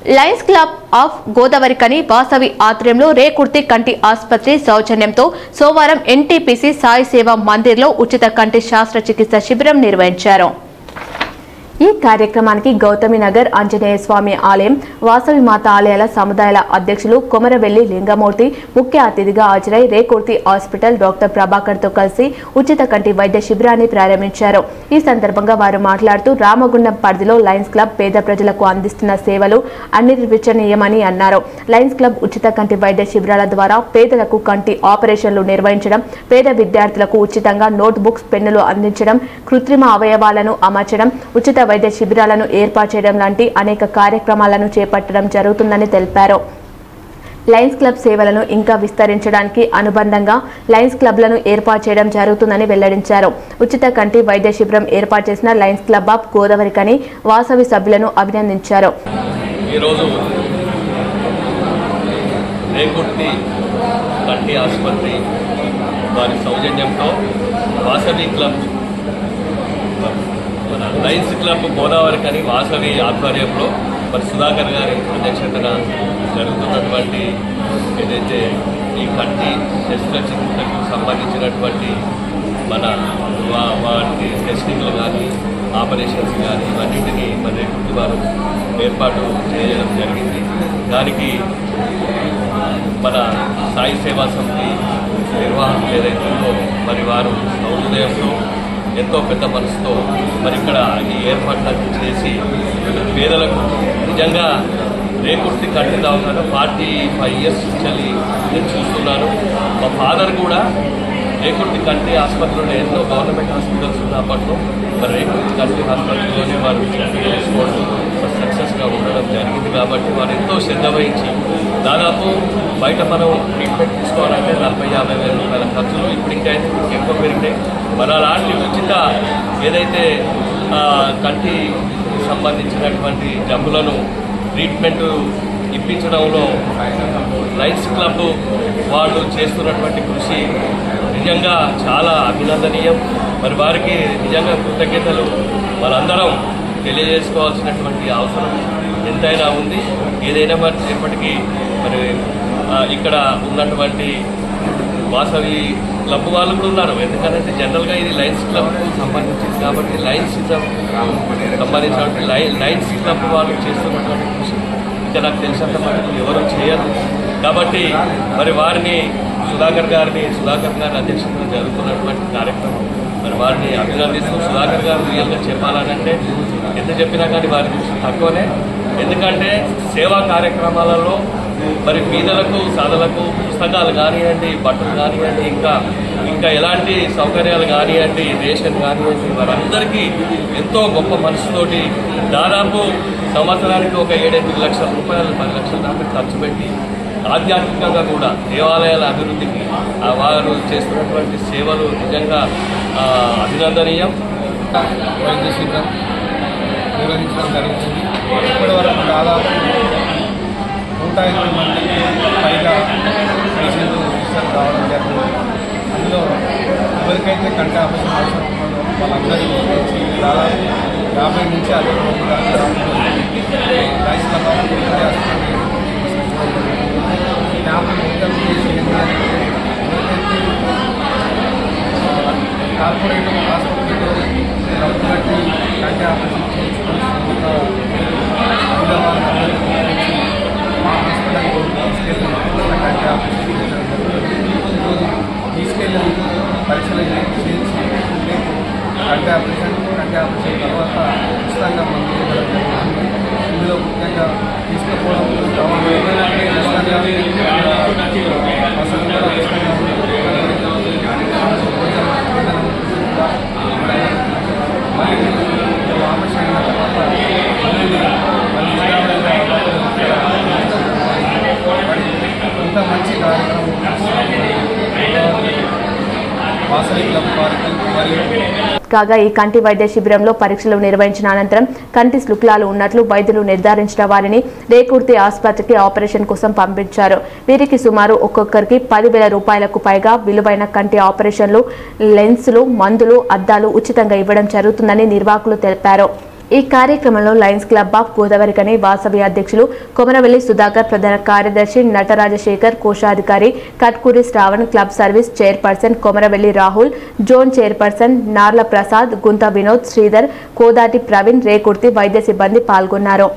Lions club of Godavarikhani Vasavi ఆధ్వర్యంలో రేకుర్తి కంటి ఆసుపత్రి సౌజన్యంతో సోమవారం ఎన్టీపీసీ సాయి సేవా మందిర్లో ఉచిత కంటి శస్త్రచికిత్స శిబిరం నిర్వహించారు. ఈ కార్యక్రమానికి గౌతమి నగర్ ఆంజనేయ స్వామి ఆలయం వాసవి మాత ఆలయాల సముదాయాల అధ్యక్షులు కొమరవెల్లి లింగమూర్తి ముఖ్య అతిథిగా హాజరై రేకుర్తి హాస్పిటల్ డాక్టర్ ప్రభాకర్తో కలిసి ఉచిత కంటి వైద్య శిబిరాన్ని ప్రారంభించారు. ఈ సందర్భంగా వారు మాట్లాడుతూ రామగుండం పరిధిలో లయన్స్ క్లబ్ పేద ప్రజలకు అందిస్తున్న సేవలు అనిర్విచనీయమని అన్నారు. లయన్స్ క్లబ్ ఉచిత కంటి వైద్య శిబిరాల ద్వారా పేదలకు కంటి ఆపరేషన్లు నిర్వహించడం పేద విద్యార్థులకు ఉచితంగా నోట్ బుక్స్ పెన్నులు అందించడం కృత్రిమ అవయవాలను అమర్చడం ఉచిత వైద్య శిబిరాలను ఏర్పాటు చేయడం లాంటి అనేక కార్యక్రమాలను చేపట్టడం జరుగుతుందని తెలిపారు. లయన్స్ క్లబ్ సేవలను ఇంకా విస్తరించడానికి అనుబంధంగా లయన్స్ క్లబ్లను ఏర్పాటు చేయడం జరుగుతుందని వెల్లడించారు. ఉచిత కంటి వైద్య శిబిరం ఏర్పాటు చేసిన lions club of Godavarikhani Vasavi సభ్యులను అభినందించారు. కంటి ఆసుపత్రి వారి సౌజన్యంతో వాసవి క్లబ్ మన లయన్స్ క్లబ్ గోదావరి కానీ వాసవి ఆధ్వర్యంలో మరి సుధాకర్ గారి అధ్యక్షతన జరుగుతున్నటువంటి ఏదైతే ఈ కంటి శస్త్రచికిత్సకు సంబంధించినటువంటి మన వాటి టెస్టింగ్లు కానీ ఆపరేషన్స్ కానీ అన్నింటినీ మరి వారు ఏర్పాటు చేయడం జరిగింది. దానికి మన సాయి సేవా సమితి నిర్వాహకులు ఏదైతే ఉందో మరి వారు సౌహృదయంతో ఎంతో పెద్ద మనసుతో మరి ఇక్కడ ఈ ఏర్పాట్లను చేసి పేదలకు నిజంగా రేకుర్తి కంటి ఉన్నాను ఫార్టీ ఫైవ్ ఇయర్స్ నుంచి నేను చూస్తున్నాను మా ఫాదర్ కూడా రేకుర్తి కంటి ఆసుపత్రిలో ఎన్నో గవర్నమెంట్ హాస్పిటల్స్ ఉన్నప్పట్లో మరి రేకుర్తి కంటి ఆసుపత్రిలోనే వారు చేసుకోవడం సక్సెస్గా ఉండడం జరిగింది కాబట్టి వారు ఎంతో శ్రద్ధ వహించి దాదాపు బయట మనం ట్రీట్మెంట్ తీసుకోవాలంటే నలభై యాభై వేల రూపాయల ఖర్చులు ఇప్పుడు ఇంకా అయితే ఎక్కువ పెరిగినాయి. మన లాంటి ఉచిత ఏదైతే కంటి సంబంధించినటువంటి జబ్బులను ట్రీట్మెంట్ ఇప్పించడంలో లైన్స్ క్లబ్ వాళ్ళు చేస్తున్నటువంటి కృషి నిజంగా చాలా అభినందనీయం. మరి వారికి నిజంగా కృతజ్ఞతలు. మనందరం తెలియజేసుకోవాల్సినటువంటి అవసరం ఎంతైనా ఉంది. ఏదైనా మరి ఎప్పటికీ మరి ఇక్కడ ఉన్నటువంటి వాసవి క్లబ్ వాళ్ళు కూడా ఉన్నారు. ఎందుకంటే జనరల్గా ఇది లైన్స్ క్లబ్ సంబంధించింది కాబట్టి లయన్స్ సంబంధించినటువంటి లై లయన్స్ క్లబ్ వాళ్ళు చేస్తున్నటువంటి కృషి ఇంకా నాకు తెలిసినంత మటుకు ఎవరు చేయరు. కాబట్టి మరి వారిని సుధాకర్ గారిని సుధాకర్ గారి అధ్యక్షతన జరుగుతున్నటువంటి కార్యక్రమం మరి వారిని అభినందిస్తూ సుధాకర్ గారు రియల్గా చెప్పాలనంటే ఎంత చెప్పినా కానీ వారి తక్కువనే. ఎందుకంటే సేవా కార్యక్రమాలలో మరి పేదలకు సాధలకు పుస్తకాలు కానివ్వండి బట్టలు కానివ్వండి ఇంకా ఇంకా ఎలాంటి సౌకర్యాలు కానివ్వండి రేషన్ కానివ్వండి వారందరికీ ఎంతో గొప్ప మనసుతోటి దాదాపు సంవత్సరానికి ఒక ఏడెనిమిది లక్షల రూపాయలు పది లక్షల దాకా ఖర్చు పెట్టి ఆధ్యాత్మికంగా కూడా దేవాలయాల అభివృద్ధికి వారు చేస్తున్నటువంటి సేవలు నిజంగా అభినందనీయం. వైద్య శిబిరం నిర్వహించడం జరుగుతుంది ఇప్పటి వరకు దాదాపు నూట ఇరవై మందికి పైగా పేషెంట్లు రిజిస్టర్ కావడం జరిగింది అందులో ఎవరికైతే కంటి ఆపరేషన్ అవసరం ఉన్నదో వాళ్ళందరికీ దాదాపు యాభై నుంచి అరవై మంది దాకా రావడం జరిగింది. రైస్ క్లబ్ కంటి ఆసుపత్రి ఈ యాభై ముఖ్య ఉద్దేశం ఏంటంటే ఎవరికైతే కార్పొరేట్ హాస్పిటల్లో డబ్బు కట్టి కంటి ఆపరేషన్ చేయించుకుని ఒక విధవాళ్ళందరికీ వచ్చి మా హాస్పిటల్కి తీసుకెళ్ళి కంటి ఆపరేషన్ చేయడం జరుగుతుంది. ఈరోజు తీసుకెళ్ళి పరీక్షలు చేయించి రేపు కంటి ఆపరేషన్ కంటి ఆపరేషన్ తర్వాత ఉచితంగా మందు ఇవ్వడం జరుగుతుంది ఇందులో ముఖ్యంగా తీసుకుపోవడం ఉచితంగా వసతి కూడా ఉచితంగా ఇంత మంచి కార్యక్రమం వాసవి క్లబ్ వారికి మరియు కాగా ఈ కంటి వైద్య శిబిరంలో పరీక్షలు నిర్వహించిన అనంతరం కంటి శుక్లాలు ఉన్నట్లు వైద్యులు నిర్ధారించిన వారిని రేకుర్తి ఆసుపత్రికి ఆపరేషన్ కోసం పంపించారు. వీరికి సుమారు ఒక్కొక్కరికి పదివేల రూపాయలకు పైగా విలువైన కంటి ఆపరేషన్లు లెన్సులు మందులు అద్దాలు ఉచితంగా ఇవ్వడం జరుగుతుందని నిర్వాహకులు తెలిపారు. ఈ కార్యక్రమంలో లయన్స్ క్లబ్ ఆఫ్ గోదావరి కని వాసవి అధ్యక్షులు కొమరవెల్లి సుధాకర్ ప్రధాన కార్యదర్శి నటరాజశేఖర్ కోశాధికారి Katkuri Shravan club service chairperson Komaravelli Rahul zone chairperson Narla Prasad Gunta Vinod Sridhar Kodati Praveen Rekurthi వైద్య సిబ్బంది పాల్గొన్నారు.